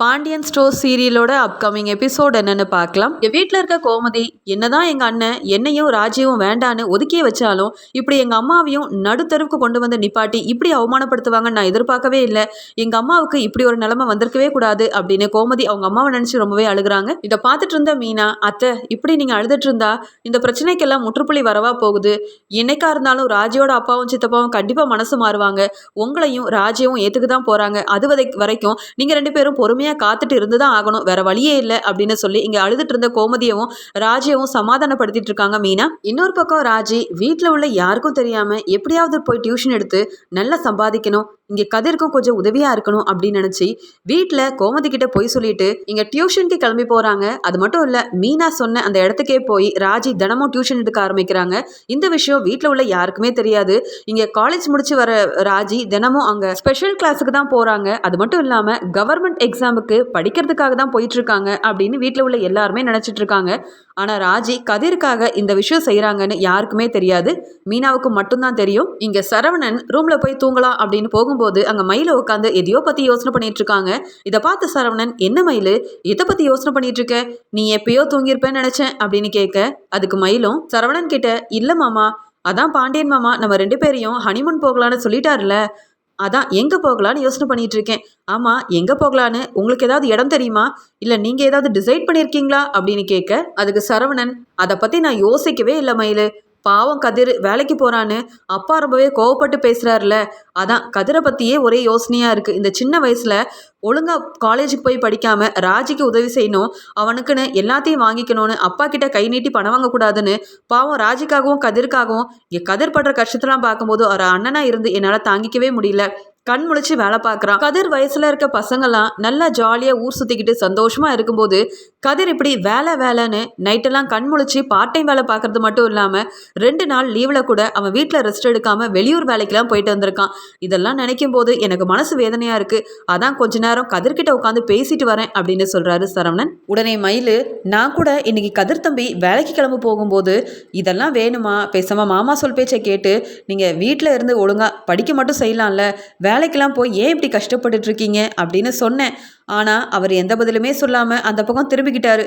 Pandian store சீரியலோட upcoming episode என்னன்னு பார்க்கலாம். என் வீட்டில் இருக்க கோமதி என்னதான் எங்கள் அண்ணன் என்னையும் ராஜியும் வேண்டான்னு ஒதுக்கியே வச்சாலும் இப்படி எங்கள் அம்மாவையும் நடுத்தருவுக்கு கொண்டு வந்து நிப்பாட்டி இப்படி அவமானப்படுத்துவாங்கன்னு நான் எதிர்பார்க்கவே இல்லை. எங்கள் அம்மாவுக்கு இப்படி ஒரு நிலைமை வந்திருக்கவே கூடாது அப்படின்னு கோமதி அவங்க அம்மாவை நினச்சி ரொம்பவே அழுகுறாங்க. இதை பார்த்துட்டு இருந்த மீனா அத்தை இப்படி நீங்கள் அழுதுட்டு இருந்தா இந்த பிரச்சனைக்கெல்லாம் முற்றுப்புள்ளி வரவா போகுது? என்னைக்கா இருந்தாலும் ராஜியோட அப்பாவும் சித்தப்பாவும் கண்டிப்பாக மனசு மாறுவாங்க. உங்களையும் ராஜியவும் ஏற்றுக்கு தான் போகிறாங்க அது வரை வரைக்கும் நீங்கள் ரெண்டு பேரும் பொறுமையாக காத்துட்டு இருந்து தான் ஆகணும். வேற வழியே இல்லை அப்படின்னு சொல்லி இங்கே அழுதுட்டு இருந்த கோமதியவும் ராஜியவும் சமாதானப்படுத்திட்டு இருக்காங்க மீனா. இன்னொரு பக்கம் ராஜி வீட்டில் உள்ள யாருக்கும் தெரியாமல் எப்படியாவது போய் டியூஷன் எடுத்து நல்லா சம்பாதிக்கணும். இங்கே கதிர்க்கும் கொஞ்சம் உதவியாக இருக்கணும் அப்படின்னு நினச்சி வீட்டில் கோமதி கிட்ட போய் சொல்லிட்டு இங்கே டியூஷனுக்கு கிளம்பி போகிறாங்க அது மட்டும் இல்லை மீனா சொன்ன அந்த இடத்துக்கே போய் ராஜி தினமும் டியூஷன் எடுக்க ஆரம்பிக்கிறாங்க. இந்த விஷயம் வீட்டில் உள்ள யாருக்குமே தெரியாது. இங்கே காலேஜ் முடிச்சு வர ராஜி தினமும் அங்கே ஸ்பெஷல் கிளாஸுக்கு தான் போகிறாங்க அது மட்டும் இல்லாமல் கவர்மெண்ட் எக்ஸாமுக்கு படிக்கிறதுக்காக தான் போயிட்டு இருக்காங்க அப்படின்னு வீட்டில் உள்ள எல்லாருமே நினச்சிட்டு இருக்காங்க. ஆனால் ராஜி கதிருக்காக இந்த விஷயம் செய்கிறாங்கன்னு யாருக்குமே தெரியாது. மீனாவுக்கு மட்டும்தான் தெரியும். இங்கே சரவணன் ரூமில் போய் தூங்கலாம் அப்படின்னு போகும்போது அங்கே மயில உட்காந்து எதையோ பற்றி யோசனை பண்ணிட்டு இருக்காங்க. இதை பார்த்து சரவணன் என்ன மயில்? எதை பற்றி யோசனை பண்ணிட்டு இருக்க? நீ எப்பயோ தூங்கியிருப்பேன்னு நினச்சேன் அப்படின்னு கேட்க அதுக்கு மயிலும் சரவணன் கிட்ட இல்லை மாமா அதான் பாண்டியன் மாமா நம்ம ரெண்டு பேரையும் ஹனிமூன் போகலான்னு சொல்லிட்டாருல அதான் எங்கே போகலான்னு யோசனை பண்ணிட்டு இருக்கேன். ஆமாம் எங்கே போகலான்னு உங்களுக்கு ஏதாவது இடம் தெரியுமா? இல்லை நீங்கள் ஏதாவது டிசைட் பண்ணியிருக்கீங்களா அப்படின்னு கேட்க அதுக்கு சரவணன் அதை பற்றி நான் யோசிக்கவே இல்லை மயிலு. பாவம் கதிர் வேலைக்கு போகிறான்னு அப்பா ரொம்பவே கோவப்பட்டு பேசுகிறாருல அதான் கதிரை பற்றியே ஒரே யோசனையாக இருக்குது இந்த சின்ன வயசில் ஒழுங்காக காலேஜுக்கு போய் படிக்காமல் ராஜிக்கு உதவி செய்யணும் அவனுக்குன்னு எல்லாத்தையும் வாங்கிக்கணும்னு அப்பா கிட்ட கை நீட்டி பணம் வாங்கக்கூடாதுன்னு பாவம் ராஜிக்காகவும் கதிர்க்காகவும் இங்கே கதிர் படுற கஷ்டத்தெல்லாம் பார்க்கும்போது ஒரு அண்ணனாக இருந்து என்னால் தாங்கிக்கவே முடியல. கண் முழிச்சு வேலை பார்க்குறான். கதிர் வயசுல இருக்க பசங்கெல்லாம் நல்லா ஜாலியாக ஊர் சுற்றிக்கிட்டு சந்தோஷமா இருக்கும்போது கதிர் இப்படி வேலை வேலைன்னு நைட்டெல்லாம் கண் முழிச்சு பார்ட் டைம் வேலை பார்க்கறது மட்டும் இல்லாமல் ரெண்டு நாள் லீவில் கூட அவன் வீட்டில் ரெஸ்ட் எடுக்காமல் வெளியூர் வேலைக்கெல்லாம் போயிட்டு வந்திருக்கான். இதெல்லாம் நினைக்கும் போது எனக்கு மனசு வேதனையாக இருக்குது அதான் கொஞ்ச நேரம் கதிர்கிட்ட உட்காந்து பேசிட்டு வரேன் அப்படின்னு சொல்கிறாரு சரவணன். உடனே மயில் நான் கூட இன்னைக்கு கதிர் தம்பி வேலைக்கு கிளம்ப போகும்போது இதெல்லாம் வேணுமா? பேசாமல் மாமா சொல் பேச்சை கேட்டு நீங்கள் வீட்டில் இருந்து ஒழுங்காக படிக்க மட்டும் செய்யலாம்ல. வேலைக்கெல்லாம் போய் ஏன் இப்படி கஷ்டப்பட்டுட்டு இருக்கீங்க அப்படின்னு சொன்னேன். ஆனால் அவர் எந்த பதிலுமே சொல்லாமல் அந்த பக்கம் திரும்பிக்கிட்டாரு.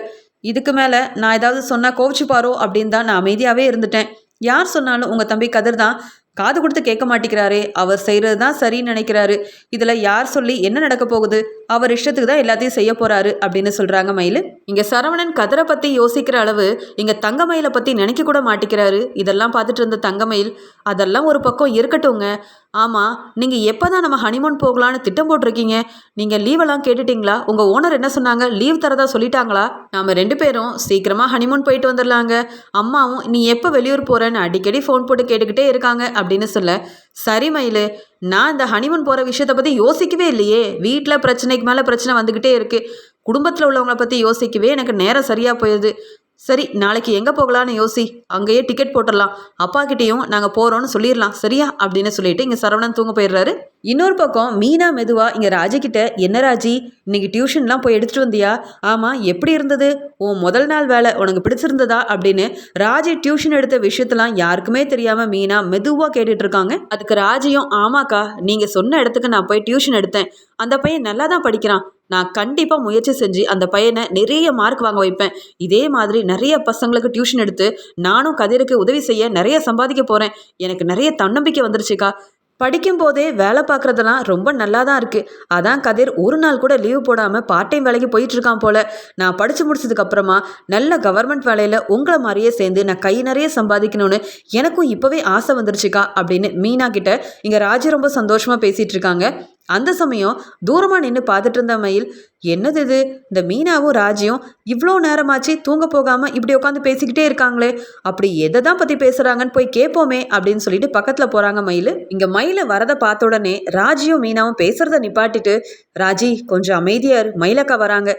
இதுக்கு மேலே நான் ஏதாவது சொன்னால் கோவிச்சுப்பாரோ? அப்படின்னு தான் நான் அமைதியாகவே இருந்துட்டேன். யார் சொன்னாலும் உங்கள் தம்பி கதிர் தான் காது கொடுத்து கேட்க மாட்டேங்கிறாரே. அவர் செய்கிறது தான் சரின்னு நினைக்கிறாரு. இதில் யார் சொல்லி என்ன நடக்க போகுது? அவர் இஷ்டத்துக்கு தான் எல்லாத்தையும் செய்ய போகிறாரு அப்படின்னு சொல்கிறாங்க மயில். இங்கே சரவணன் கதரை பற்றி யோசிக்கிற அளவு இங்கே தங்கமயிலை பற்றி நினைக்க கூட மாட்டிக்கிறாரு. இதெல்லாம் பார்த்துட்டு இருந்த தங்கமயில் அதெல்லாம் ஒரு பக்கம் இருக்கட்டுங்க ஆமாம் நீங்கள் எப்போ தான் நம்ம ஹனிமூன் போகலான்னு திட்டம் போட்டிருக்கீங்க? நீங்கள் லீவெல்லாம் கேட்டுட்டீங்களா? உங்கள் ஓனர் என்ன சொன்னாங்க? லீவ் தரதா சொல்லிட்டாங்களா? நாம் ரெண்டு பேரும் சீக்கிரமாக ஹனிமூன் போயிட்டு வந்துடலாங்க. அம்மாவும் நீ எப்போ வெளியூர் போகிறேன்னு அடிக்கடி ஃபோன் போட்டு கேட்டுக்கிட்டே இருக்காங்க அப்படின்னு சொல்ல சரி மயிலு. நான் இந்த ஹனிமூன் போகிற விஷயத்தை பற்றி யோசிக்கவே இல்லையே. வீட்டில் பிரச்சனைக்கு மேலே பிரச்சனை வந்துக்கிட்டே இருக்குது குடும்பத்தில் உள்ளவங்கள பற்றி யோசிக்கவே எனக்கு நேரம் சரியாக போயிடுது சரி நாளைக்கு எங்கே போகலான்னு யோசி. அங்கேயே டிக்கெட் போட்டுடலாம். அப்பா கிட்டேயும் நாங்கள் போகிறோன்னு சொல்லிடலாம். சரியா? அப்படின்னு சொல்லிட்டு இங்கே சரவணன் தூங்க போயிடுறாரு. இன்னொரு பக்கம் மீனா மெதுவா இங்கே ராஜிக்கிட்ட என்ன ராஜி? இன்னைக்கு டியூஷன்லாம் போய் எடுத்துட்டு வந்தியா? ஆமாம் எப்படி இருந்தது? உன் முதல் நாள் வேலை உனக்கு பிடிச்சிருந்ததா? அப்படின்னு ராஜி டியூஷன் எடுத்த விஷயத்தெல்லாம் யாருக்குமே தெரியாமல் மீனா மெதுவாக கேட்டுட்டு இருக்காங்க. அதுக்கு ராஜியும் ஆமாக்கா நீங்கள் சொன்ன இடத்துக்கு நான் போய் டியூஷன் எடுத்தேன். அந்த பையன் நல்லா தான் படிக்கிறான். நான் கண்டிப்பாக முயற்சி செஞ்சு அந்த பையனை நிறைய மார்க் வாங்க வைப்பேன். இதே மாதிரி நிறைய பசங்களுக்கு டியூஷன் எடுத்து நானும் கதிருக்கு உதவி செய்ய நிறைய சம்பாதிக்க போகிறேன் எனக்கு நிறைய தன்னம்பிக்கை வந்துருச்சுக்கா. படிக்கும் போதே வேலை பார்க்குறதெல்லாம் ரொம்ப நல்லா தான் இருக்குது அதான் கதிர் ஒரு நாள் கூட லீவ் போடாமல் பார்ட் டைம் வேலைக்கு போயிட்டு இருக்கான் போல. நான் படித்து முடிச்சதுக்கப்புறமா நல்ல கவர்மெண்ட் வேலையில் உங்களை மாதிரியே சேர்ந்து நான் கை நிறைய சம்பாதிக்கணும்னு எனக்கும் இப்போவே ஆசை வந்துருச்சுக்கா அப்படின்னு மீனா கிட்ட இங்கே ராஜி ரொம்ப சந்தோஷமாக பேசிகிட்டு இருக்காங்க. அந்த சமயம் தூரமாக நின்று பார்த்துட்டு இருந்த மயில் என்னது இது? இந்த மீனாவும் ராஜியும் இவ்வளோ நேரமாச்சு தூங்க போகாமல் இப்படி உட்காந்து பேசிக்கிட்டே இருக்காங்களே அப்படி எதை தான் பற்றி பேசுகிறாங்கன்னு போய் கேட்போமே அப்படின்னு சொல்லிட்டு பக்கத்தில் போகிறாங்க மயில். இங்கே மயிலை வரதை பார்த்த உடனே ராஜியும் மீனாவும் பேசுகிறத நிப்பாட்டிட்டு ராஜி கொஞ்சம் அமைதியார் மயிலக்கா வராங்க.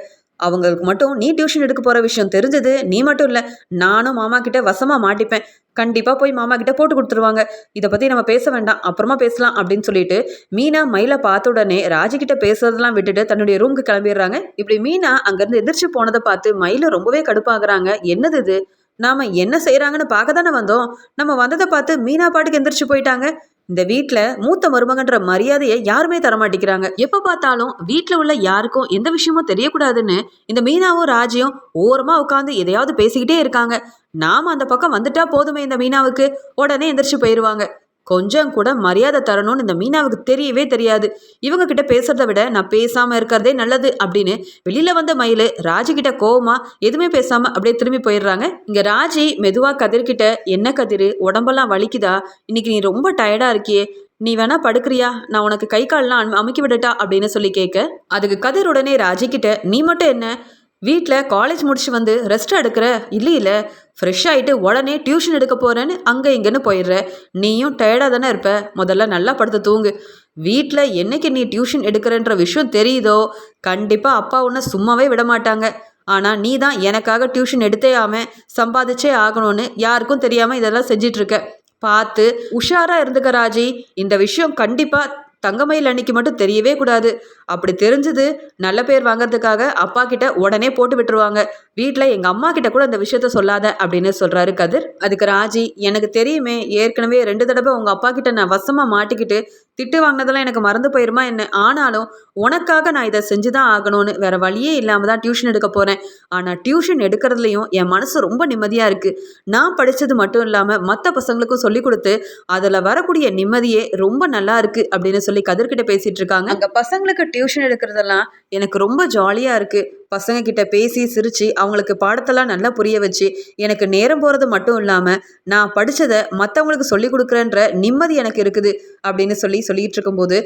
அவங்களுக்கு மட்டும் நீ டியூஷன் எடுக்க போகிற விஷயம் தெரிஞ்சது நீ மட்டும் இல்லை நானும் மாமா கிட்ட வசமாக மாட்டிப்பேன். கண்டிப்பாக போய் மாமா கிட்ட போட்டு கொடுத்துருவாங்க. இதை பற்றி நம்ம பேச வேண்டாம் அப்புறமா பேசலாம் அப்படின்னு சொல்லிட்டு மீனா மயிலை பார்த்த உடனே ராஜிக்கிட்ட பேசுறதெல்லாம் விட்டுட்டு தன்னுடைய ரூமுக்கு கிளம்பிடுறாங்க. இப்படி மீனா அங்கேருந்து எதிர்த்து போனதை பார்த்து மயில ரொம்பவே கடுப்பாகிறாங்க. என்னது இது? நாம் என்ன செய்கிறாங்கன்னு பார்க்க தானே வந்தோம். நம்ம வந்ததை பார்த்து மீனா பாட்டுக்கு எந்திரிச்சு போயிட்டாங்க. இந்த வீட்டில் மூத்த மருமகன்ற மரியாதையை யாருமே தரமாட்டேங்கிறாங்க. எப்போ பார்த்தாலும் வீட்டில் உள்ள யாருக்கும் எந்த விஷயமும் தெரியக்கூடாதுன்னு இந்த மீனாவும் ராஜியும் ஓரமாக உட்காந்து எதையாவது பேசிக்கிட்டே இருக்காங்க. நாம் அந்த பக்கம் வந்துட்டா போதுமே இந்த மீனாவுக்கு. உடனே எந்திரிச்சு போயிடுவாங்க கொஞ்சம் கூட மரியாதை தரணும்னு இந்த மீனாவுக்கு தெரியவே தெரியாது. இவங்க கிட்ட பேசுறத விட நான் பேசாம இருக்கிறதே நல்லது அப்படின்னு வெளியில வந்த மயில் ராஜி கிட்ட கோவமா எதுவுமே பேசாம அப்படியே திரும்பி போயிடுறாங்க. இங்க ராஜி மெதுவா கதிர்கிட்ட என்ன கதிர்? உடம்பெல்லாம் வலிக்குதா? இன்னைக்கு நீ ரொம்ப டயர்டா இருக்கியே. நீ வேணா படுக்கிறியா? நான் உனக்கு கை கால்லாம் அமுக்கி விடட்டா? அப்படின்னு சொல்லி கேட்க அதுக்கு கதிர் உடனே ராஜிக்கிட்ட நீ மட்டும் என்ன? வீட்டில் காலேஜ் முடிச்சு வந்து ரெஸ்ட் எடுக்கிற? இல்லை இல்லை ஃப்ரெஷ் ஆகிட்டு உடனே டியூஷன் எடுக்க போகிறேன்னு அங்கே இங்கேன்னு போயிடுற. நீயும் டயர்டாக தானே இருப்ப. முதல்ல நல்லா படுத்து தூங்கு. வீட்டில் என்னைக்கு நீ டியூஷன் எடுக்கிறன்ற விஷயம் தெரியுதோ? கண்டிப்பாக அப்பா உன்னை சும்மாவே விட மாட்டாங்க. ஆனால் நீ தான் எனக்காக டியூஷன் எடுத்தே ஆம சம்பாதிச்சே ஆகணும்னு யாருக்கும் தெரியாமல் இதெல்லாம் செஞ்சிட்ருக்க பார்த்து உஷாராக இருந்துக்க ராஜி. இந்த விஷயம் கண்டிப்பாக தங்கமயில் அன்னைக்கு மட்டும் தெரியவே கூடாது. அப்படி தெரிஞ்சது நல்ல பேர் வாங்குறதுக்காக அப்பா கிட்ட உடனே போட்டு விட்டுருவாங்க. வீட்டில் எங்கள் அம்மா கிட்ட கூட இந்த விஷயத்த சொல்லாத அப்படின்னு சொல்கிறாரு கதிர். அதுக்கு ராஜி எனக்கு தெரியுமே ஏற்கனவே ரெண்டு தடவை உங்கள் அப்பா கிட்ட நான் வசமாக மாட்டிக்கிட்டு திட்டு வாங்கினதெல்லாம் எனக்கு மறந்து போயிருமா என்ன? ஆனாலும் உனக்காக நான் இதை செஞ்சு தான் ஆகணும்னு வேற வழியே இல்லாமல் தான் டியூஷன் எடுக்க போகிறேன் ஆனால் டியூஷன் எடுக்கிறதுலையும் என் மனசு ரொம்ப நிம்மதியாக இருக்குது நான் படித்தது மட்டும் இல்லாமல் மற்ற பசங்களுக்கும் சொல்லி கொடுத்து அதில் வரக்கூடிய நிம்மதியே ரொம்ப நல்லா இருக்குது அப்படின்னு சொல்லி கதிர்கிட்ட பேசிகிட்டு இருக்காங்க அங்க பசங்களுக்கு டியூஷன் எடுக்கிறதெல்லாம் எனக்கு ரொம்ப ஜாலியாக இருக்குது பசங்க கிட்ட பேசி சிரித்து அவங்களுக்கு பாடத்தெல்லாம் நல்லா புரிய வச்சு எனக்கு நேரம் போகிறது மட்டும் இல்லாமல் நான் படித்ததை மற்றவங்களுக்கு சொல்லி கொடுக்குறேன்ற நிம்மதி எனக்கு இருக்குது அப்படின்னு சொல்லி சொல்லிட்டு இருக்கும்போது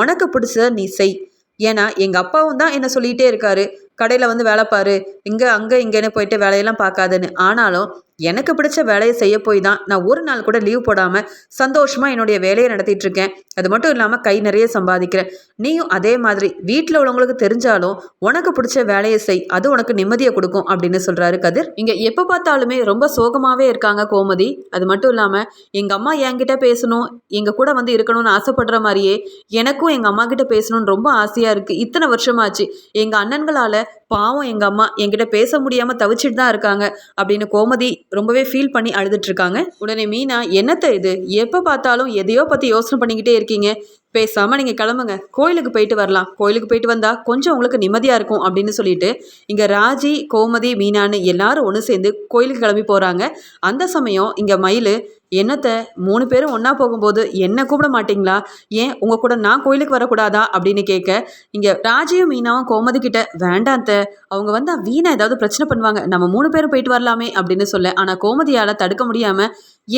உனக்கு பிடிச்சத நீ செய். ஏன்னா எங்கள் அப்பாவும் தான் என்ன சொல்லிகிட்டே இருக்காரு. கடையில் வந்து வேலை பாரு. இங்கே அங்கே இங்கேன்னு போயிட்டு வேலையெல்லாம் பார்க்காதுன்னு. ஆனாலும் எனக்கு பிடிச்ச வேலையை செய்ய போய் தான் நான் ஒரு நாள் கூட லீவ் போடாமல் சந்தோஷமாக என்னுடைய வேலையை நடத்திட்டு இருக்கேன். அது மட்டும் இல்லாமல் கை நிறைய சம்பாதிக்கிறேன். நீயும் அதே மாதிரி வீட்டில் உள்ளவங்களுக்கு தெரிஞ்சாலும் உனக்கு பிடிச்ச வேலையை செய். அது உனக்கு நிம்மதியை கொடுக்கும் அப்படின்னு சொல்கிறாரு கதிர். இங்கே எப்போ பார்த்தாலுமே ரொம்ப சோகமாகவே இருக்காங்க கோமதி. அது மட்டும் இல்லாமல் எங்கள் அம்மா என்கிட்ட பேசணும் எங்கள் கூட வந்து இருக்கணும்னு ஆசைப்படுற மாதிரியே எனக்கும் எங்கள் அம்மா கிட்ட பேசணும்னு ரொம்ப ஆசையாக இருக்குது இத்தனை வருஷமாச்சு. எங்கள் அண்ணன்களால் பாவம் எங்கள் அம்மா என்கிட்ட பேச முடியாமல் தவிச்சிட்டு தான் இருக்காங்க அப்படின்னு கோமதி ரொம்பவே ஃபீல் பண்ணி அழுதுட்டு இருக்காங்க. உடனே மீனா என்னத்த இது? எப்போ பார்த்தாலும் எதையோ பற்றி யோசனை பண்ணிக்கிட்டே இருக்கீங்க. பேசாமல் நீங்கள் கிளம்புங்க. கோயிலுக்கு போயிட்டு வரலாம். கோயிலுக்கு போயிட்டு வந்தால் கொஞ்சம் உங்களுக்கு நிம்மதியாக இருக்கும் அப்படின்னு சொல்லிட்டு இங்கே ராஜி கோமதி மீனான்னு எல்லாரும் ஒன்று சேர்ந்து கோயிலுக்கு கிளம்பி போகிறாங்க அந்த சமயம் இங்கே மயில் என்னத்தை? மூணு பேரும் ஒன்றா போகும்போது என்ன கூப்பிட மாட்டிங்களா? ஏன் உங்கள் கூட நான் கோயிலுக்கு வரக்கூடாதா? அப்படின்னு கேட்க இங்கே ராஜியும் மீனாவும் கோமதி கிட்ட வேண்டாந்த அவங்க வந்து வீணா ஏதாவது பிரச்சனை பண்ணுவாங்க. நம்ம மூணு பேரும் போயிட்டு வரலாமே அப்படின்னு சொல்ல ஆனால் கோமதியால் தடுக்க முடியாமல்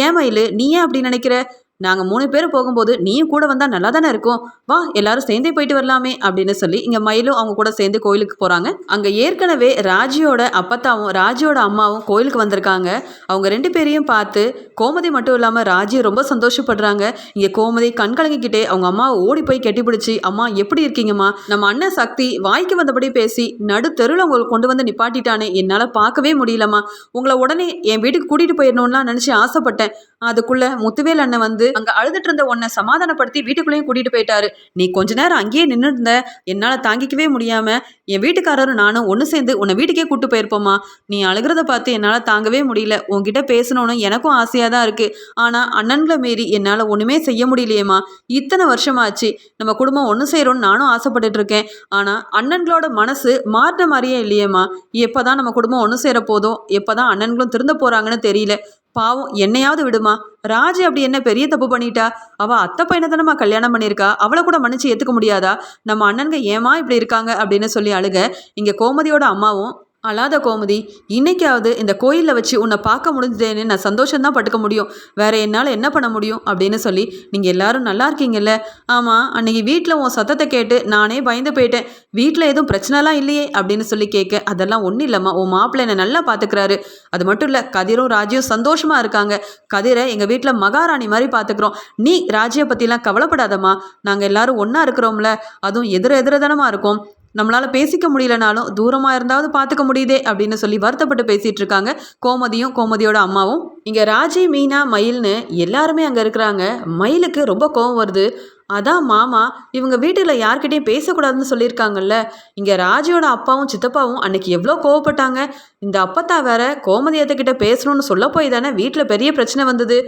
ஏன் மயில்? நீ ஏன் அப்படி நினைக்கிற? நாங்கள் மூணு பேரும் போகும்போது நீயும் கூட வந்தால் நல்லா தானே இருக்கும்? வா எல்லாரும் சேர்ந்தே போயிட்டு வரலாமே அப்படின்னு சொல்லி இங்கே மயிலும் அவங்க கூட சேர்ந்து கோயிலுக்கு போகிறாங்க அங்கே ஏற்கனவே ராஜியோட அப்பத்தாவும் ராஜியோட அம்மாவும் கோயிலுக்கு வந்திருக்காங்க. அவங்க ரெண்டு பேரையும் பார்த்து கோமதி மட்டும் இல்லாமல் ராஜி ரொம்ப சந்தோஷப்படுறாங்க. இங்கே கோமதி கண் கலங்கிக்கிட்டே அவங்க அம்மாவை ஓடி போய் கெட்டிப்பிடிச்சி அம்மா எப்படி இருக்கீங்கம்மா? நம்ம அண்ணன் சக்தி வாய்க்கு வந்தபடி பேசி நடு தெருவில் உங்களை கொண்டு வந்து நிப்பாட்டிட்டானே என்னால் பார்க்கவே முடியலம்மா. உங்களை உடனே என் வீட்டுக்கு கூட்டிகிட்டு போயிடணும்லாம் நினச்சி ஆசைப்பட்டேன். அதுக்குள்ள முத்துவேல் அண்ணன் வந்து அங்கே அழுதுட்டு இருந்த உன்னை சமாதானப்படுத்தி வீட்டுக்குள்ளேயும் கூட்டிகிட்டு போயிட்டாரு. நீ கொஞ்ச நேரம் அங்கேயே நின்று இருந்த என்னால் தாங்கிக்கவே முடியாமல் என் வீட்டுக்காரரும் நானும் ஒன்று சேர்ந்து உன்னை வீட்டுக்கே கூட்டு போயிருப்போம்மா. நீ அழுகிறத பார்த்து என்னால் தாங்கவே முடியல. உன்கிட்ட பேசணும்னு எனக்கும் ஆசையாக தான் இருக்குது ஆனால் அண்ணன்களை மீறி என்னால் ஒன்றுமே செய்ய முடியலையேம்மா. இத்தனை வருஷமாச்சு. நம்ம குடும்பம் ஒன்று சேரும்னு நானும் ஆசைப்பட்டுட்டு இருக்கேன். ஆனால் அண்ணன்களோட மனசு மாறின மாதிரியே இல்லையேம்மா. எப்போ தான் நம்ம குடும்பம் ஒன்று சேர போதும் எப்போ தான் அண்ணன்களும் திருந்த போகிறாங்கன்னு தெரியல. பாவம் என்னையாவது விடுமா? ராஜி அப்படி என்ன பெரிய தப்பு பண்ணிட்டா? அவ அத்தை பையனை தானம்மா கல்யாணம் பண்ணியிருக்கா? அவளை கூட மன்னிச்சு ஏற்றுக்க முடியாதா? நம்ம அண்ணனுங்க ஏமா இப்படி இருக்காங்க? அப்படின்னு சொல்லி அழுக இங்கே கோமதியோட அம்மாவும் அழாத கோமதி இன்னைக்காவது இந்த கோயிலில் வச்சு உன்னை பார்க்க முடிஞ்சதேன்னு நான் சந்தோஷம்தான் பட்டுக்க முடியும். வேற என்னால் என்ன பண்ண முடியும் அப்படின்னு சொல்லி நீங்கள் எல்லாரும் நல்லா இருக்கீங்கல்ல? ஆமாம் அன்னைக்கு வீட்டில் உன் சத்தத்தை கேட்டு நானே பயந்து போயிட்டேன். வீட்டில் எதுவும் பிரச்சனைலாம் இல்லையே? அப்படின்னு சொல்லி கேட்க அதெல்லாம் ஒன்றும் இல்லைம்மா. உன் மாப்பிள்ளை என்னை நல்லா பார்த்துக்கிறாரு அது மட்டும் இல்லை கதிரும் ராஜியும் சந்தோஷமாக இருக்காங்க. கதிரை எங்கள் வீட்டில் மகாராணி மாதிரி பார்த்துக்குறோம் நீ ராஜியை பற்றிலாம் கவலைப்படாதம்மா. நாங்கள் எல்லாரும் ஒன்றா இருக்கிறோம்ல. அதுவும் எதிர எதிரதனமாக இருக்கும். நம்மளால் பேசிக்க முடியலனாலும் தூரமாக இருந்தாவது பார்த்துக்க முடியுதே அப்படின்னு சொல்லி வருத்தப்பட்டு பேசிகிட்டு இருக்காங்க. கோமதியும் கோமதியோட அம்மாவும். இங்கே ராஜி மீனா மயில்னு எல்லாருமே அங்கே இருக்கிறாங்க. மயிலுக்கு ரொம்ப கோவம் வருது. அதான் மாமா இவங்க வீட்டில் யார்கிட்டையும் பேசக்கூடாதுன்னு சொல்லியிருக்காங்கல்ல. இங்கே ராஜியோட அப்பாவும் சித்தப்பாவும் அன்னைக்கு எவ்வளோ கோவப்பட்டாங்க. இந்த அப்பத்தா வேற கோமதியத்தைக்கிட்ட பேசணும்னு சொல்ல போய் தானே வீட்டில் பெரிய பிரச்சனை வந்தது.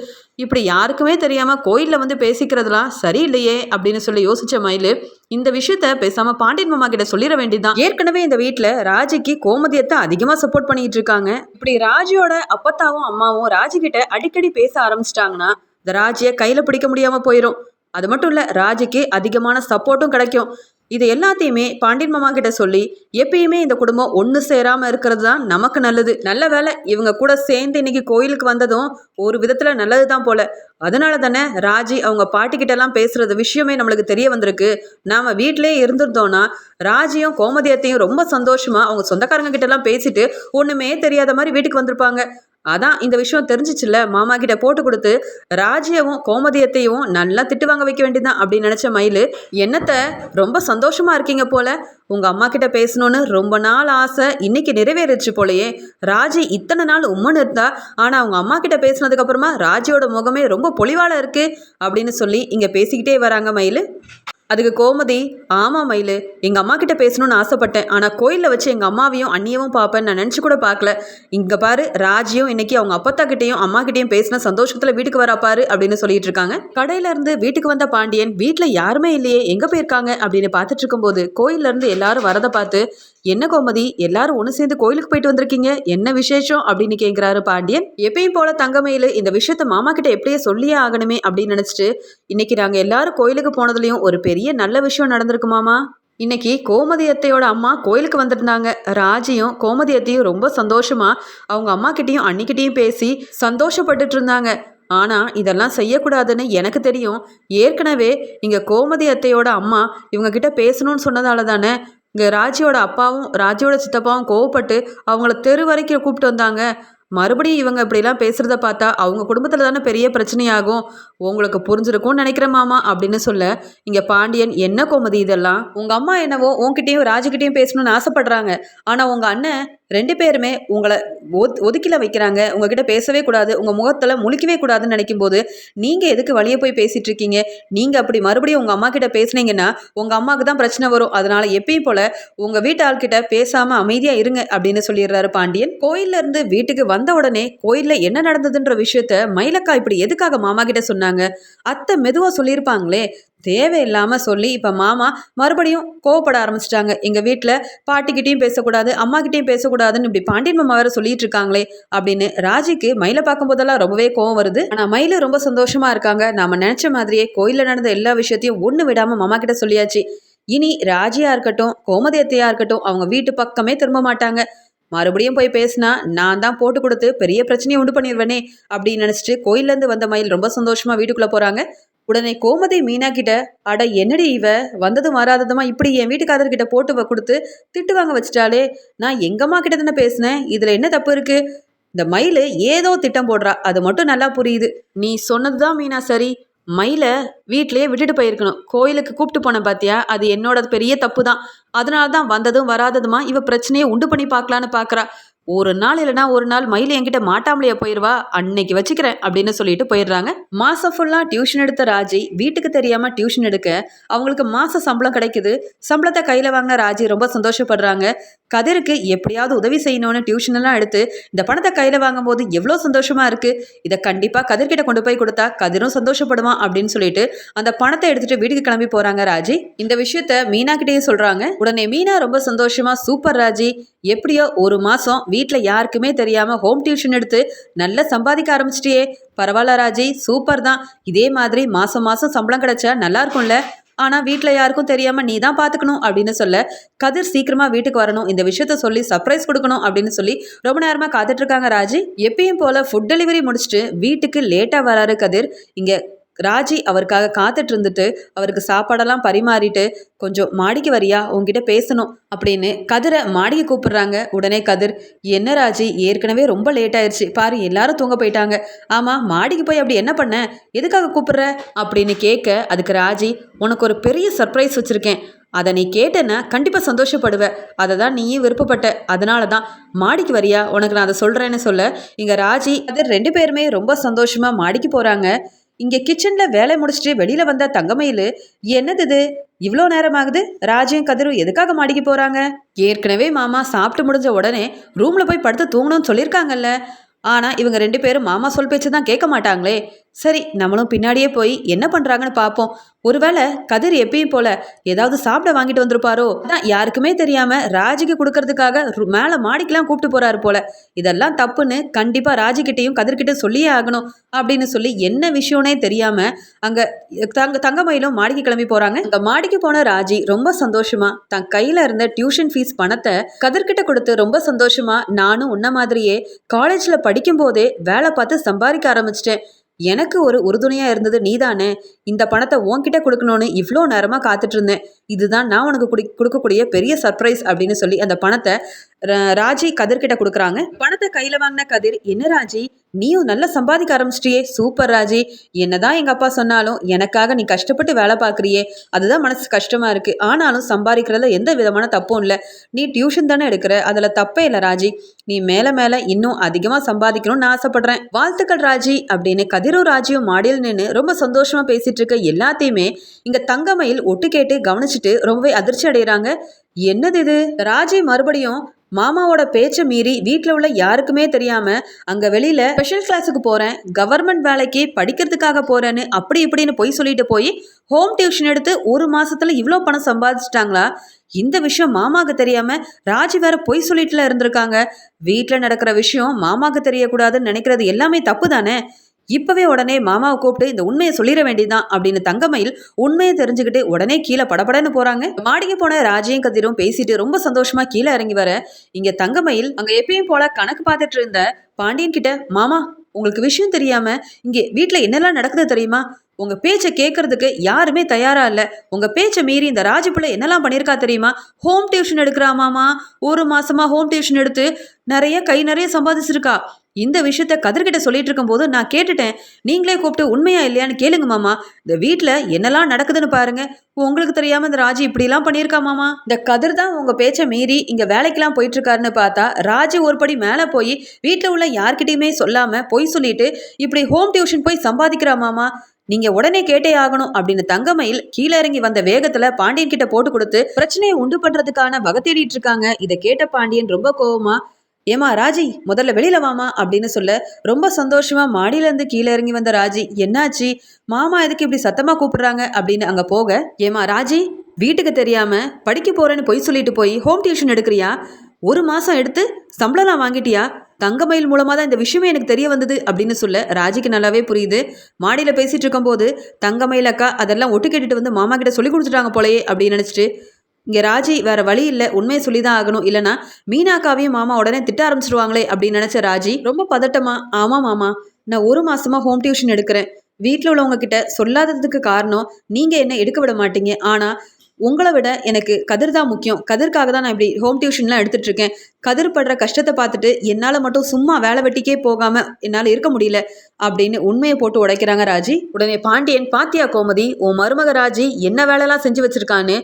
இப்படி யாருக்குமே தெரியாமல் கோயிலில் வந்து பேசிக்கிறதுலாம் சரியில்லையே அப்படின்னு சொல்லி யோசிச்ச மயில் இந்த விஷயத்த பேசாம பாண்டியன் மாமா கிட்ட சொல்லிட வேண்டியதான் ஏற்கனவே இந்த வீட்டில் ராஜிக்கு கோமதியத்தை அதிகமாக சப்போர்ட் பண்ணிட்டு இருக்காங்க. இப்படி ராஜியோட அப்பத்தாவும் அம்மாவும் ராஜி கிட்ட அடிக்கடி பேச ஆரம்பிச்சிட்டாங்கன்னா இந்த ராஜியை கையில் பிடிக்க முடியாமல் போயிடும் அது மட்டும் இல்லை ராஜிக்கு அதிகமான சப்போர்ட்டும் கிடைக்கும். இது எல்லாத்தையுமே பாண்டியன் மாமா கிட்ட சொல்லி எப்பயுமே இந்த குடும்பம் ஒன்று சேராமல் இருக்கிறது தான் நமக்கு நல்லது. நல்ல வேலை இவங்க கூட சேர்ந்து இன்னைக்கு கோயிலுக்கு வந்ததும் ஒரு விதத்தில் நல்லது தான் போல. அதனால தானே ராஜி அவங்க பாட்டிக்கிட்டலாம் பேசுறது விஷயமே நம்மளுக்கு தெரிய வந்திருக்கு. நாம் வீட்டிலே இருந்திருந்தோம்னா ராஜியும் கோமதியத்தையும் ரொம்ப சந்தோஷமா அவங்க சொந்தக்காரங்க கிட்டலாம் பேசிட்டு ஒன்றுமே தெரியாத மாதிரி வீட்டுக்கு வந்திருப்பாங்க. அதான் இந்த விஷயம் தெரிஞ்சிச்சுல்ல? மாமா கிட்ட போட்டு கொடுத்து ராஜியவும் கோமதியத்தையும் நல்லா திட்டு வாங்க வைக்க வேண்டியதுதான் அப்படின்னு நினச்ச மயில் என்னத்தை ரொம்ப சந்தோஷமா இருக்கீங்க போல. உங்கள் அம்மா கிட்ட பேசணும்னு ரொம்ப நாள் ஆசை இன்னைக்கு நிறைவேறிச்சு போலயே. ராஜி இத்தனை நாள் உம்மன் இருந்தா ஆனால் அவங்க அம்மா கிட்ட பேசினதுக்கு அப்புறமா ராஜியோட முகமே ரொம்ப பொலிவால இருக்கு. அப்படின்னு சொல்லி இங்கே பேசிக்கிட்டே வராங்க மயில். அதுக்கு கோமதி ஆமாம் மயில் எங்கள் அம்மா கிட்ட பேசணும்னு ஆசைப்பட்டேன். ஆனால் கோயிலில் வச்சு எங்கள் அம்மாவையும் அண்ணியவும் பார்ப்பேன் நான் நினச்சி கூட பார்க்கல. இங்கே பாரு ராஜியும் இன்னைக்கு அவங்க அப்பத்தா கிட்டேயும் அம்மா கிட்டேயும் பேசின சந்தோஷத்தில் வீட்டுக்கு வரா பாரு அப்படின்னு சொல்லிட்டு இருக்காங்க. கடையில இருந்து வீட்டுக்கு வந்த பாண்டியன் வீட்டில் யாருமே இல்லையே எங்கே போயிருக்காங்க அப்படின்னு பார்த்துட்டு இருக்கும்போது கோயில்ல இருந்து எல்லாரும் வரதை பார்த்து என்ன கோமதி எல்லாரும் ஒன்று சேர்ந்து கோயிலுக்கு போயிட்டு வந்திருக்கீங்க? என்ன விசேஷம்? அப்படின்னு கேட்குறாரு பாண்டியன். எப்பயும் போல தங்கமயில் இந்த விஷயத்த மாமா கிட்ட எப்படியே சொல்லியே ஆகணுமே அப்படின்னு நினச்சிட்டு இன்னைக்கு நாங்கள் எல்லாரும் கோயிலுக்கு போனதுலையும் ஒரு பெரிய நல்ல விஷயம் நடந்திருக்குமாமா இன்னைக்கு கோமதி அத்தையோட அம்மா கோயிலுக்கு வந்திருந்தாங்க ராஜியும் கோமதி அத்தையும் ரொம்ப சந்தோஷமா அவங்க அம்மா கிட்டேயும் அன்னிக்கிட்டேயும் பேசி சந்தோஷப்பட்டுட்டு இருந்தாங்க ஆனால் இதெல்லாம் செய்யக்கூடாதுன்னு எனக்கு தெரியும். ஏற்கனவே இங்கே கோமதி அத்தையோட அம்மா இவங்க கிட்ட பேசணும்னு சொன்னதால தானே இங்கே ராஜியோட அப்பாவும் ராஜியோட சித்தப்பாவும் கோவப்பட்டு அவங்கள தெரு வரைக்கும் கூப்பிட்டு வந்தாங்க. மறுபடியும் இவங்க இப்படிலாம் பேசுகிறத பார்த்தா அவங்க குடும்பத்தில் தானே பெரிய பிரச்சனையாகும். உங்களுக்கு புரிஞ்சிருக்கும்னு நினைக்கிற மாமா அப்படின்னு சொல்ல இங்கே பாண்டியன் என்ன கோமதி இதெல்லாம்? உங்கள் அம்மா என்னவோ உங்ககிட்டயும் ராஜுக்கிட்டேயும் பேசணும்னு ஆசைப்படுறாங்க. ஆனால் உங்கள் அண்ணன் ரெண்டு பேருமே உங்களை ஒத் ஒதுக்கில வைக்கிறாங்க. உங்ககிட்ட பேசவே கூடாது. உங்கள் முகத்தில் முழிக்கவே கூடாதுன்னு நினைக்கும் போது நீங்கள் எதுக்கு வழியே போய் பேசிகிட்டு இருக்கீங்க நீங்கள் அப்படி மறுபடியும் உங்கள் அம்மா கிட்ட பேசுனீங்கன்னா உங்கள் அம்மாவுக்கு தான் பிரச்சனை வரும். அதனால் எப்பயும் போல் உங்கள் வீட்டு ஆள்கிட்ட பேசாமல் அமைதியாக இருங்க அப்படின்னு சொல்லிடுறாரு பாண்டியன். கோயில்ல இருந்து வீட்டுக்கு வந்த உடனே கோயிலில் என்ன நடந்ததுன்ற விஷயத்த மயிலக்கா இப்படி எதுக்காக மாமா கிட்ட சொன்னாங்க? அத்தை மெதுவாக சொல்லியிருப்பாங்களே. தேவையில்லாமல் சொல்லி இப்போ மாமா மறுபடியும் கோவப்பட ஆரம்பிச்சிட்டாங்க. எங்கள் வீட்டில் பாட்டிக்கிட்டேயும் பேசக்கூடாது அம்மாக்கிட்டேயும் பேசக்கூடாதுன்னு இப்படி பாண்டியன் மாமா வேறு சொல்லிட்டு இருக்காங்களே அப்படின்னு ராஜிக்கு மயிலை பார்க்கும்போதெல்லாம் ரொம்பவே கோவம் வருது. ஆனால் மயில ரொம்ப சந்தோஷமாக இருக்காங்க. நாம நினச்ச மாதிரியே கோயிலில் நடந்த எல்லா விஷயத்தையும் ஒன்று விடாமல் மாமா கிட்ட சொல்லியாச்சு. இனி ராஜியாக இருக்கட்டும் கோமதேத்தையாக இருக்கட்டும் அவங்க வீட்டு பக்கமே திரும்ப மாட்டாங்க. மறுபடியும் போய் பேசினா நான் தான் போட்டு கொடுத்து பெரிய பிரச்சனையை உண்டு பண்ணிடுவேனே அப்படின்னு நினச்சிட்டு கோயிலேருந்து வந்த மயில் ரொம்ப சந்தோஷமா வீட்டுக்குள்ளே போகிறாங்க உடனே கோமதி மீனா கிட்ட அட என்னடி இவ? வந்ததும் வராததுமா? இப்படி என் வீட்டுக்காரர்கிட்ட போட்டு வ- கொடுத்து திட்டு வாங்க வச்சிட்டாலே நான் எங்கம்மா கிட்ட தானே பேசினேன்? இதில் என்ன தப்பு இருக்கு? இந்த மயில் ஏதோ திட்டம் போடுறா. அது மட்டும் நல்லா புரியுது. நீ சொன்னது தான் மீனா சரி. மயிலை வீட்டிலேயே விட்டுட்டு போயிருக்கணும். கோயிலுக்கு கூப்பிட்டு போனேன் பாத்தியா? அது என்னோட பெரிய தப்பு தான் அதனால தான் வந்ததும் வராததுமா? இவ பிரச்சனையை உண்டு பண்ணி பார்க்கலான்னு பார்க்குறா ஒரு நாள் இல்லைனா ஒரு நாள் மயில் என்கிட்ட மாட்டாமலேயே போயிடுவா அன்னைக்கு வச்சுக்கிறேன் அப்படின்னு சொல்லிட்டு போயிடுறாங்க. மாசம் ஃபுல்லாக டியூஷன் எடுத்த ராஜி வீட்டுக்கு தெரியாம டியூஷன் எடுக்க அவங்களுக்கு மாச சம்பளம் கிடைக்குது. சம்பளத்தை கையில் வாங்க ராஜி ரொம்ப சந்தோஷப்படுறாங்க. கதிருக்கு எப்படியாவது உதவி செய்யணும்னு டியூஷன் எல்லாம் எடுத்து இந்த பணத்தை கையில் வாங்கும்போது எவ்வளோ சந்தோஷமா இருக்கு? இதை கண்டிப்பாக கதிர்கிட்ட கொண்டு போய் கொடுத்தா கதிரும் சந்தோஷப்படுவான் அப்படின்னு சொல்லிட்டு அந்த பணத்தை எடுத்துட்டு வீட்டுக்கு கிளம்பி போறாங்க ராஜி. இந்த விஷயத்த மீனா கிட்டேயும் சொல்றாங்க. உடனே மீனா ரொம்ப சந்தோஷமா சூப்பர் ராஜி எப்படியோ ஒரு மாசம் வீட்டில் யாருக்குமே தெரியாம ஹோம் டியூஷன் எடுத்து நல்லா சம்பாதிக்க ஆரம்பிச்சிட்டியே. பரவாயில்ல ராஜி சூப்பர் தான். இதே மாதிரி மாசம் மாசம் சம்பளம் கிடைச்சா நல்லா இருக்கும்ல. ஆனா வீட்டில் யாருக்கும் தெரியாம நீ தான் பாத்துக்கணும் அப்படின்னு சொல்ல கதிர் சீக்கிரமா வீட்டுக்கு வரணும். இந்த விஷயத்த சொல்லி சர்ப்ரைஸ் கொடுக்கணும் அப்படின்னு சொல்லி ரொம்ப நேரமா காத்துட்டு இருக்காங்க ராஜி. எப்பயும் போல ஃபுட் டெலிவரி முடிச்சுட்டு வீட்டுக்கு லேட்டா வராரு கதிர். இங்க ராஜி அவருக்காக காத்துட்டு இருந்துட்டு அவருக்கு சாப்பாடெல்லாம் பரிமாறிட்டு கொஞ்சம் மாடிக்கு வரியா? உங்ககிட்ட பேசணும். அப்படின்னு கதிரை மாடிக்கு கூப்பிடுறாங்க. உடனே கதிர் என்ன ராஜி? ஏற்கனவே ரொம்ப லேட் ஆயிடுச்சு பாரு எல்லாரும் தூங்க போயிட்டாங்க. ஆமாம் மாடிக்கு போய் அப்படி என்ன பண்ண? எதுக்காக கூப்பிடுற? அப்படின்னு கேட்க அதுக்கு ராஜி உனக்கு ஒரு பெரிய சர்ப்ரைஸ் வச்சுருக்கேன். அதை நீ கேட்டேன்னா கண்டிப்பாக சந்தோஷப்படுவ. அதை தான் நீயும் விருப்பப்பட்ட. அதனால தான் மாடிக்கு வரியா? உனக்கு நான் அதை சொல்கிறேன்னு சொல்ல. இங்கே ராஜி அது ரெண்டு பேருமே ரொம்ப சந்தோஷமாக மாடிக்கு போகிறாங்க இங்கே கிச்சனில் வேலை முடிச்சுட்டு வெளியில் வந்த தங்கமயில் என்னது இது? இவ்வளோ நேரம் ஆகுது ராஜையும் கதிரும் எதுக்காக மாடிக்கு போகிறாங்க ஏற்கனவே மாமா சாப்பிட்டு முடிஞ்ச உடனே ரூமில் போய் படுத்து தூங்கணும்னு சொல்லியிருக்காங்கல்ல. ஆனால் இவங்க ரெண்டு பேரும் மாமா சொல் பேச்சு தான் கேட்க மாட்டாங்களே. சரி நம்மளும் பின்னாடியே போய் என்ன பண்ணுறாங்கன்னு பார்ப்போம் ஒருவேளை கதிர் எப்பயும் போல ஏதாவது சாப்பிட வாங்கிட்டு வந்திருப்பாரோ? அதான் யாருக்குமே தெரியாம ராஜிக்கு கொடுக்கறதுக்காக மேலே மாடிக்கெல்லாம் கூப்பிட்டு போறாரு போல. இதெல்லாம் தப்புன்னு கண்டிப்பா ராஜிக்கிட்டையும் கதிர்கிட்டையும் சொல்லியே ஆகணும் அப்படின்னு சொல்லி என்ன விஷயம்னே தெரியாம அங்க தங்க தங்கமயிலும் மாடிக்கு கிளம்பி போறாங்க. அங்க மாடிக்கு போன ராஜி ரொம்ப சந்தோஷமா தன் கையில இருந்த டியூஷன் ஃபீஸ் பணத்தை கதிர்கிட்ட கொடுத்து ரொம்ப சந்தோஷமா நானும் உன்ன மாதிரியே காலேஜ்ல படிக்கும் போதே வேலை பார்த்து சம்பாதிக்க ஆரம்பிச்சிட்டேன். எனக்கு ஒரு உறுதுணையாக இருந்தது நீதானே? இந்த பணத்தை உன்கிட்ட கொடுக்கணும்னு இவ்வளோ நேரமாக காத்துட்டு இருந்தேன் இதுதான் நான் உனக்கு குடி கொடுக்கக்கூடிய பெரிய சர்ப்ரைஸ் அப்படின்னு சொல்லி அந்த பணத்தை ராஜி கதிர்கிட்ட கொடுக்குறாங்க. பணத்தை கையில் வாங்கின கதிர் என்ன ராஜி? நீயும் நல்லா சம்பாதிக்க ஆரம்பிச்சிட்டியே. சூப்பர் ராஜி. என்னதான் எங்க அப்பா சொன்னாலும் எனக்காக நீ கஷ்டப்பட்டு வேலை பார்க்குறியே. அதுதான் மனசு கஷ்டமா இருக்கு. ஆனாலும் சம்பாதிக்கிறதுல எந்த விதமான தப்பும் இல்லை. நீ டியூஷன் தானே எடுக்கிற? அதுல தப்பே இல்லை ராஜி. நீ மேல மேல இன்னும் அதிகமா சம்பாதிக்கணும்னு நான் ஆசைப்படுறேன். வாழ்த்துக்கள் ராஜி. அப்படின்னு கதிரோ ராஜியும் மாடியில் நின்று ரொம்ப சந்தோஷமா பேசிட்டு இருக்க எல்லாத்தையுமே இங்க தங்கமையில் ஒட்டு கேட்டு கவனிச்சுட்டு ரொம்பவே அதிர்ச்சி அடைகிறாங்க என்னது இது? ராஜி மறுபடியும் மாமாவோட பேச்சை மீறி வீட்டில் உள்ள யாருக்குமே தெரியாம அங்க வெளியில ஸ்பெஷல் கிளாஸுக்கு போறேன் கவர்மெண்ட் வேலைக்கு படிக்கிறதுக்காக போறேன்னு அப்படி இப்படின்னு போய் சொல்லிட்டு போய் ஹோம் டியூஷன் எடுத்து ஒரு மாசத்துல இவ்வளோ பணம் சம்பாதிச்சிட்டாங்களா? இந்த விஷயம் மாமாவுக்கு தெரியாம ராஜி வேற பொய் சொல்லிட்டுல இருந்திருக்காங்க. வீட்டில் நடக்கிற விஷயம் மாமாவுக்கு தெரியக்கூடாதுன்னு நினைக்கிறது எல்லாமே தப்பு தானே? இப்பவே உடனே மாமாவை கூப்பிட்டு இந்த உண்மையை சொல்லிட வேண்டியதுதான் அப்படின்னு தங்கமயில் உண்மையை தெரிஞ்சுக்கிட்டு உடனே கீழே படபடன்னு போறாங்க. மாடிக்கு போன ராஜையும் கதிரும் பேசிட்டு ரொம்ப சந்தோஷமா கீழே இறங்கி வர இங்க தங்கமயில் அங்க எப்பயும் போல கணக்கு பார்த்துட்டு இருந்த பாண்டியன் கிட்ட மாமா உங்களுக்கு விஷயம் தெரியாம இங்கே வீட்டில் என்னெல்லாம் நடக்குது தெரியுமா? உங்க பேச்சை கேட்கறதுக்கு யாருமே தயாரா இல்ல. உங்க பேச்சை மீறி இந்த ராஜபிள்ளை என்னெல்லாம் பண்ணியிருக்கா தெரியுமா? ஹோம் டியூஷன் எடுக்கிறா மாமா. ஒரு மாசமா ஹோம் டியூஷன் எடுத்து நிறைய கை நிறைய சம்பாதிச்சிருக்கா. இந்த விஷயத்த கதிர்கிட்ட சொல்லிட்டு இருக்கும்போது நான் கேட்டுட்டேன். நீங்களே கூப்பிட்டு உண்மையா இல்லையான்னு கேளுங்க மாமா. இந்த வீட்டில் என்னெல்லாம் நடக்குதுன்னு பாருங்க. உங்களுக்கு தெரியாம இந்த ராஜி இப்படிலாம் பண்ணியிருக்கா மாமா. இந்த கதிர் தான் உங்க பேச்சை மீறி இங்க வேலைக்கெல்லாம் போயிட்டு இருக்காருன்னு பார்த்தா ராஜி ஒரு படி மேலே போய் வீட்டில் உள்ள யார்கிட்டயுமே சொல்லாம பொய் சொல்லிட்டு இப்படி ஹோம் டியூஷன் போய் சம்பாதிக்கிறா மாமா. நீங்க உடனே கேட்டே ஆகணும் அப்படின்னு தங்கமயில் கீழே இறங்கி வந்த வேகத்துல பாண்டியன் கிட்ட போட்டு கொடுத்து பிரச்சனையை உண்டு பண்றதுக்கான வகை தேடிட்டு இருக்காங்க. இதை கேட்ட பாண்டியன் ரொம்ப கோவமா ஏமா ராஜி முதல்ல வெளியில வாமா அப்படின்னு சொல்ல ரொம்ப சந்தோஷமா மாடியிலேருந்து கீழே இறங்கி வந்த ராஜி என்னாச்சு? மாமா எதுக்கு இப்படி சத்தமா கூப்பிடுறாங்க? அப்படின்னு அங்க போக ஏமா ராஜி வீட்டுக்கு தெரியாம படிக்க போறேன்னு பொய் சொல்லிட்டு போய் ஹோம் டியூஷன் எடுக்கிறியா? ஒரு மாசம் எடுத்து சம்பளம்லாம் வாங்கிட்டியா? தங்கமயில் மூலமா தான் இந்த விஷயமே எனக்கு தெரிய வந்தது அப்படின்னு சொல்ல ராஜிக்கு நல்லாவே புரியுது. மாடியில பேசிட்டு இருக்கும்போது தங்கமயில் அக்கா அதெல்லாம் ஒட்டு கேட்டுட்டு வந்து மாமா கிட்ட சொல்லி கொடுத்துட்டாங்க போலயே அப்படின்னு நினைச்சிட்டு இங்கே ராஜி வேற வழி இல்லை உண்மையை சொல்லி தான் ஆகணும். இல்லைனா மீனாக்காவையும் மாமா உடனே திட்ட ஆரம்பிச்சிருவாங்களே அப்படின்னு நினைச்ச ராஜி ரொம்ப பதட்டமா ஆமாம் மாமா நான் ஒரு மாசமா ஹோம் டியூஷன் எடுக்கிறேன். வீட்டில் உள்ளவங்க கிட்ட சொல்லாததுக்கு காரணம் நீங்கள் என்ன எடுக்க விட மாட்டீங்க. ஆனால் உங்களை விட எனக்கு கதிர் தான் முக்கியம். கதிர்க்காக தான் நான் இப்படி ஹோம் டியூஷன்லாம் எடுத்துட்டு இருக்கேன். கதிர் படுற கஷ்டத்தை பார்த்துட்டு என்னால் மட்டும் சும்மா வேலை வெட்டிக்கே போகாமல் என்னால் இருக்க முடியல அப்படின்னு உண்மையை போட்டு உடைக்கிறாங்க ராஜி. உடனே பாண்டியன் பாத்தியா கோமதி உன் மருமக ராஜி என்ன வேலைலாம் செஞ்சு வச்சிருக்கான்னு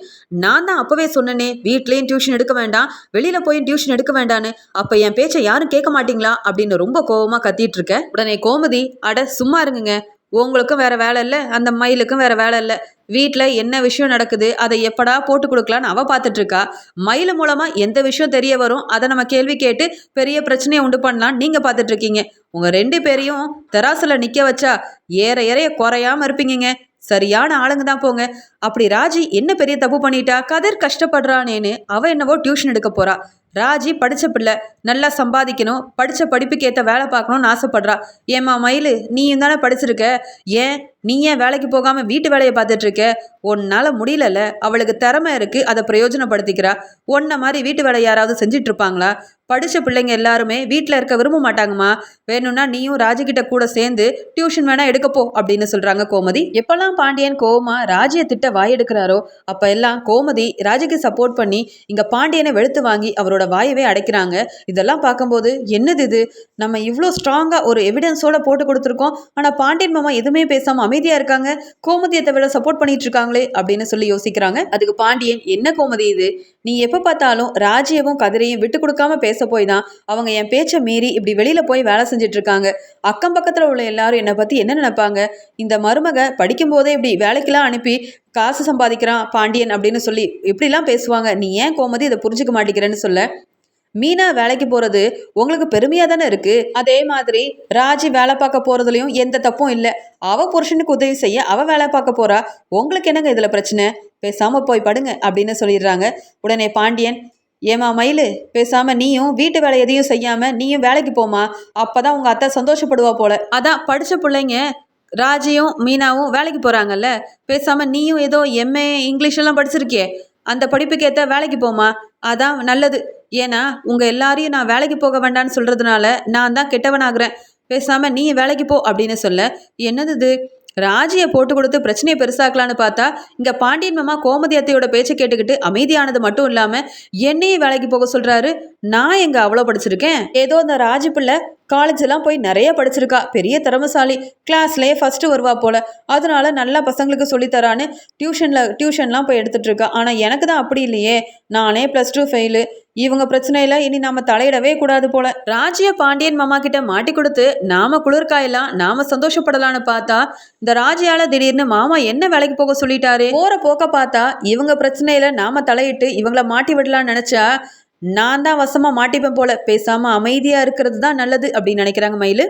நான் தான் அப்போவே சொன்னனே. வீட்லேயும் டியூஷன் எடுக்க வேண்டாம் வெளியில் போய் டியூஷன் எடுக்க வேண்டான்னு. அப்போ என் பேச்சை யாரும் கேட்க மாட்டீங்களா? அப்படின்னு ரொம்ப கோபமாக கத்திட்டு இருக்க. உடனே கோமதி அட சும்மா இருங்குங்க. உங்களுக்கும் வேற வேலை இல்லை அந்த மயிலுக்கும் வேற வேலை இல்லை. வீட்டில் என்ன விஷயம் நடக்குது அதை எப்படா போட்டு கொடுக்கலான்னு அவ பார்த்துட்டு இருக்கா? மயில் மூலமா எந்த விஷயம் தெரிய வரும் அதை நம்ம கேள்வி கேட்டு பெரிய பிரச்சனையை உண்டு பண்ணலாம் நீங்க பார்த்துட்டு இருக்கீங்க. உங்க ரெண்டு பேரையும் தெராசுல நிக்க வச்சா ஏற ஏறைய குறையாம இருப்பீங்க சரியான ஆளுங்க தான் போங்க. அப்படி ராஜி என்ன பெரிய தப்பு பண்ணிட்டா? கதிர் கஷ்டப்படுறானேன்னு அவ என்னவோ டியூஷன் எடுக்க போறா. ராஜி படிச்ச பிள்ளை. நல்லா சம்பாதிக்கணும். படிச்ச படிப்புக்கு ஏற்ற வேலை பார்க்கணும்னு ஆசைப்படுறா. ஏம்மா மயிலு நீயும் தானே படிச்சிருக்க? ஏன்? நீ ஏன் வேலைக்கு போகாம வீட்டு வேலையை பார்த்துட்டு இருக்க உன்னால முடியலல்ல. அவளுக்கு திறமை இருக்கு அதை பிரயோஜனப்படுத்திக்கிறா. உன்ன மாதிரி வீட்டு வேலை யாராவது செஞ்சுட்டு இருப்பாங்களா படிச்ச பிள்ளைங்க எல்லாருமே வீட்டில் இருக்க விரும்ப மாட்டாங்கம்மா. வேணும்னா நீயும் ராஜிக்கிட்ட கூட சேர்ந்து டியூஷன் வேணா எடுக்கப்போ அப்படின்னு சொல்றாங்க கோமதி. எப்பெல்லாம் பாண்டியன் கோமா ராஜியை திட்ட வாய் எடுக்கிறாரோ அப்ப எல்லாம் கோமதி ராஜிக்கு சப்போர்ட் பண்ணி இங்க பாண்டியனை வெளுத்து வாங்கி அவரோட வாயவே அடைக்கிறாங்க. இதெல்லாம் பார்க்கும்போது என்னது இது? நம்ம இவ்வளோ ஸ்ட்ராங்காக ஒரு எவிடன்ஸோட போட்டு கொடுத்துருக்கோம். ஆனால் பாண்டியன் மாமா எதுவுமே பேசாமல் அமைதியாக இருக்காங்க. கோமதியை விட சப்போர்ட் பண்ணிட்டு இருக்காங்களே அப்படின்னு சொல்லி யோசிக்கிறாங்க. அதுக்கு பாண்டியன் என்ன கோமதி இது? நீ எப்போ பார்த்தாலும் ராஜியவும் கதிரையும் விட்டு கொடுக்காம பேச போய் தான். அவங்க என் பேச்சை மீறி இப்படி வெளியில் போய் வேலை செஞ்சுட்டு இருக்காங்க அக்கம் பக்கத்தில் உள்ள எல்லாரும் என்னை பற்றி என்ன நினைப்பாங்க? இந்த மருமக படிக்கும்போதே இப்படி வேலைக்கெல்லாம் அனுப்பி காசு சம்பாதிக்கிறான் பாண்டியன் அப்படின்னு சொல்லி இப்படிலாம் பேசுவாங்க. நீ ஏன் கோமதி இதை புரிஞ்சுக்க மாட்டேங்கிறேன்னு சொல்ல? மீனா வேலைக்கு போகிறது உங்களுக்கு பெருமையாக தானே இருக்குது அதே மாதிரி ராஜி வேலை பார்க்க போகிறதுலையும் எந்த தப்பும் இல்லை. அவ புருஷனுக்கு உதவி செய்ய அவ வேலை பார்க்க போறா. உங்களுக்கு என்னங்க இதில் பிரச்சனை? பேசாமல் போய் படுங்க அப்படின்னு சொல்லிடுறாங்க. உடனே பாண்டியன் ஏமா மயிலு பேசாம நீயும் வீட்டு வேலை எதையும் செய்யாம நீயும் வேலைக்கு போமா அப்பதான் உங்க அத்தை சந்தோஷப்படுவா போல. அதான் படிச்ச பிள்ளைங்க ராஜியும் மீனாவும் வேலைக்கு போறாங்கல்ல. பேசாம நீயும் ஏதோ எம்ஏ இங்கிலீஷ் எல்லாம் படிச்சிருக்கியே. அந்த படிப்புக்கேற்ற வேலைக்கு போமா அதான் நல்லது. ஏன்னா உங்கள் எல்லாரையும் நான் வேலைக்கு போக வேண்டாம்னு சொல்கிறதுனால நான் தான் கெட்டவனாகிறேன். பேசாமல் நீ வேலைக்கு போ அப்படின்னு சொல்ல என்னது இது? ராஜியை போட்டு கொடுத்து பிரச்சனையை பெருசாக்கலான்னு பார்த்தா இங்கே பாண்டியன் மாமா கோமதி அத்தையோட பேச்சை கேட்டுக்கிட்டு அமைதியானது மட்டும் இல்லாமல் என்னையும் வேலைக்கு போக சொல்கிறாரு நான் எங்கே அவ்வளோ படிச்சிருக்கேன்? ஏதோ இந்த ராஜி பிள்ளை காலேஜ் எல்லாம் போய் நிறைய படிச்சிருக்கா. பெரிய திறமசாலி. கிளாஸ்லேயே ஃபஸ்ட்டு வருவா போல். அதனால நல்லா பசங்களுக்கு சொல்லித்தரான்னு டியூஷனில் டியூஷன்லாம் போய் எடுத்துட்டு ஆனால் எனக்கு தான் அப்படி இல்லையே. நானே ப்ளஸ் டூ ஃபெயிலு இவங்க பிரச்சனையில இனி நாம தலையிடவே கூடாது போல. ராஜ்ய பாண்டியன் மாமா கிட்ட மாட்டி கொடுத்து நாம குளிர்காயலாம் நாம சந்தோஷப்படலான்னு பார்த்தா இந்த ராஜ்யால திடீர்னு மாமா என்ன வேலைக்கு போக சொல்லிட்டாரு? போற போக்க பார்த்தா இவங்க பிரச்சனையில நாம தலையிட்டு இவங்கள மாட்டி விடலாம்னு நினைச்சா நான் தான் வசமாக மாட்டிப்பேன் போல. பேசாமல் அமைதியாக இருக்கிறது தான் நல்லது அப்படின்னு நினைக்கிறாங்க மயில்.